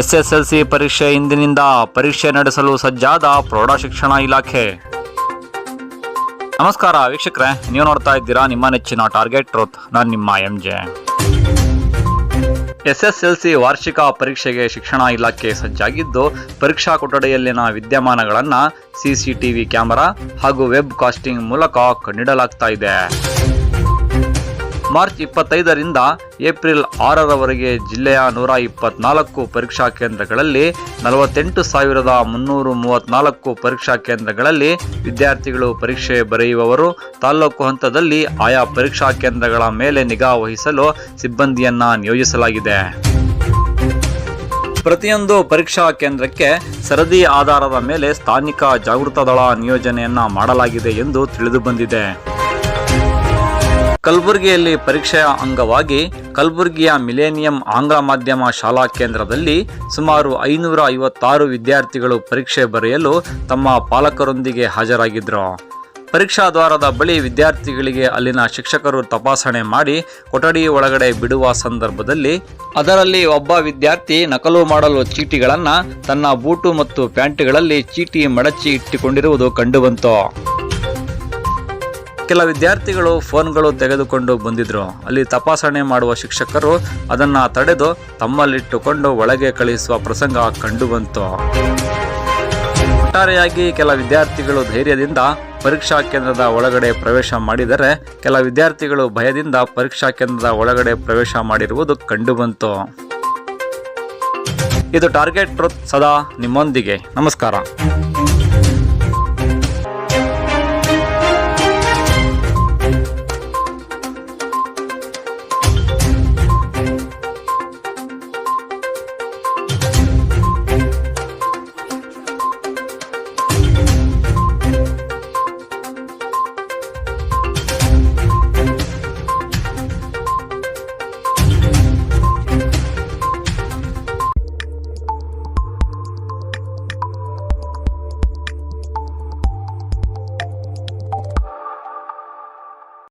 SSLC ಪರೀಕ್ಷೆ ಇಂದಿನಿಂದ ಪರೀಕ್ಷೆ ನಡೆಸಲು ಸಜ್ಜಾದ ಪ್ರೌಢಶಿಕ್ಷಣ ಇಲಾಖೆ. ನಮಸ್ಕಾರ ವೀಕ್ಷಕರೇ, ನೀವು ನೋಡ್ತಾ ಇದ್ದೀರಾ ನಿಮ್ಮ ನೆಚ್ಚಿನ ಟಾರ್ಗೆಟ್ ಟ್ರೋತ್. ನಾನು ನಿಮ್ಮ ಎಂ ಜೆ ಎಸ್ಎಸ್ಎಲ್ಸಿ ವಾರ್ಷಿಕ ಪರೀಕ್ಷೆಗೆ ಶಿಕ್ಷಣ ಇಲಾಖೆ ಸಜ್ಜಾಗಿದ್ದು, ಪರೀಕ್ಷಾ ಕೊಠಡಿಯಲ್ಲಿನ ವಿದ್ಯಮಾನಗಳನ್ನು ಸಿಸಿಟಿವಿ ಕ್ಯಾಮೆರಾ ಹಾಗೂ ವೆಬ್ ಕಾಸ್ಟಿಂಗ್ ಮೂಲಕ ಕಂಡಿಡಲಾಗ್ತಾ ಇದೆ. ಮಾರ್ಚ್ ಇಪ್ಪತ್ತೈದರಿಂದ ಏಪ್ರಿಲ್ ಆರರವರೆಗೆ ಜಿಲ್ಲೆಯ ನೂರ ಇಪ್ಪತ್ನಾಲ್ಕು ಪರೀಕ್ಷಾ ಕೇಂದ್ರಗಳಲ್ಲಿ ನಲವತ್ತೆಂಟು ಸಾವಿರದ ಮುನ್ನೂರು ಮೂವತ್ನಾಲ್ಕು ಪರೀಕ್ಷಾ ಕೇಂದ್ರಗಳಲ್ಲಿ ವಿದ್ಯಾರ್ಥಿಗಳು ಪರೀಕ್ಷೆ ಬರೆಯುವವರು ತಾಲ್ಲೂಕು ಹಂತದಲ್ಲಿ ಆಯಾ ಪರೀಕ್ಷಾ ಕೇಂದ್ರಗಳ ಮೇಲೆ ನಿಗಾ ವಹಿಸಲು ಸಿಬ್ಬಂದಿಯನ್ನ ನಿಯೋಜಿಸಲಾಗಿದೆ. ಪ್ರತಿಯೊಂದು ಪರೀಕ್ಷಾ ಕೇಂದ್ರಕ್ಕೆ ಸರದಿ ಆಧಾರದ ಮೇಲೆ ಸ್ಥಾನಿಕ ಜಾಗೃತ ದಳ ನಿಯೋಜನೆಯನ್ನ ಮಾಡಲಾಗಿದೆ ಎಂದು ತಿಳಿದುಬಂದಿದೆ ಕಲಬುರಗಿಯಲ್ಲಿ ಪರೀಕ್ಷೆಯ ಅಂಗವಾಗಿ ಕಲಬುರಗಿಯ ಮಿಲೇನಿಯಂ ಆಂಗ್ಲ ಮಾಧ್ಯಮ ಶಾಲಾ ಕೇಂದ್ರದಲ್ಲಿ ಸುಮಾರು ಐನೂರ ಐವತ್ತಾರು ವಿದ್ಯಾರ್ಥಿಗಳು ಪರೀಕ್ಷೆ ಬರೆಯಲು ತಮ್ಮ ಪಾಲಕರೊಂದಿಗೆ ಹಾಜರಾಗಿದ್ದರು ಪರೀಕ್ಷಾ ದ್ವಾರದ ಬಳಿ ವಿದ್ಯಾರ್ಥಿಗಳಿಗೆ ಅಲ್ಲಿನ ಶಿಕ್ಷಕರು ತಪಾಸಣೆ ಮಾಡಿ ಕೊಠಡಿ ಒಳಗಡೆ ಬಿಡುವ ಸಂದರ್ಭದಲ್ಲಿ ಅದರಲ್ಲಿ ಒಬ್ಬ ವಿದ್ಯಾರ್ಥಿ ನಕಲು ಮಾಡಲು ಚೀಟಿಗಳನ್ನು ತನ್ನ ಬೂಟು ಮತ್ತು ಪ್ಯಾಂಟ್ಗಳಲ್ಲಿ ಚೀಟಿ ಮಡಚಿ ಇಟ್ಟುಕೊಂಡಿರುವುದು ಕಂಡುಬಂತು. ಕೆಲ ವಿದ್ಯಾರ್ಥಿಗಳು ಫೋನ್ಗಳು ತೆಗೆದುಕೊಂಡು ಬಂದಿದ್ರು. ಅಲ್ಲಿ ತಪಾಸಣೆ ಮಾಡುವ ಶಿಕ್ಷಕರು ಅದನ್ನ ತಡೆದು ತಮ್ಮಲ್ಲಿಟ್ಟುಕೊಂಡು ಒಳಗೆ ಕಳಿಸುವ ಪ್ರಸಂಗ ಕಂಡುಬಂತು. ಒಟ್ಟಾರೆಯಾಗಿ ಕೆಲ ವಿದ್ಯಾರ್ಥಿಗಳು ಧೈರ್ಯದಿಂದ ಪರೀಕ್ಷಾ ಕೇಂದ್ರದ ಒಳಗಡೆ ಪ್ರವೇಶ ಮಾಡಿದರೆ, ಕೆಲ ವಿದ್ಯಾರ್ಥಿಗಳು ಭಯದಿಂದ ಪರೀಕ್ಷಾ ಕೇಂದ್ರದ ಒಳಗಡೆ ಪ್ರವೇಶ ಮಾಡಿರುವುದು ಕಂಡುಬಂತು. ಇದು ಟಾರ್ಗೆಟ್ ಟ್ರುತ್ ಸದಾ ನಿಮ್ಮೊಂದಿಗೆ. ನಮಸ್ಕಾರ.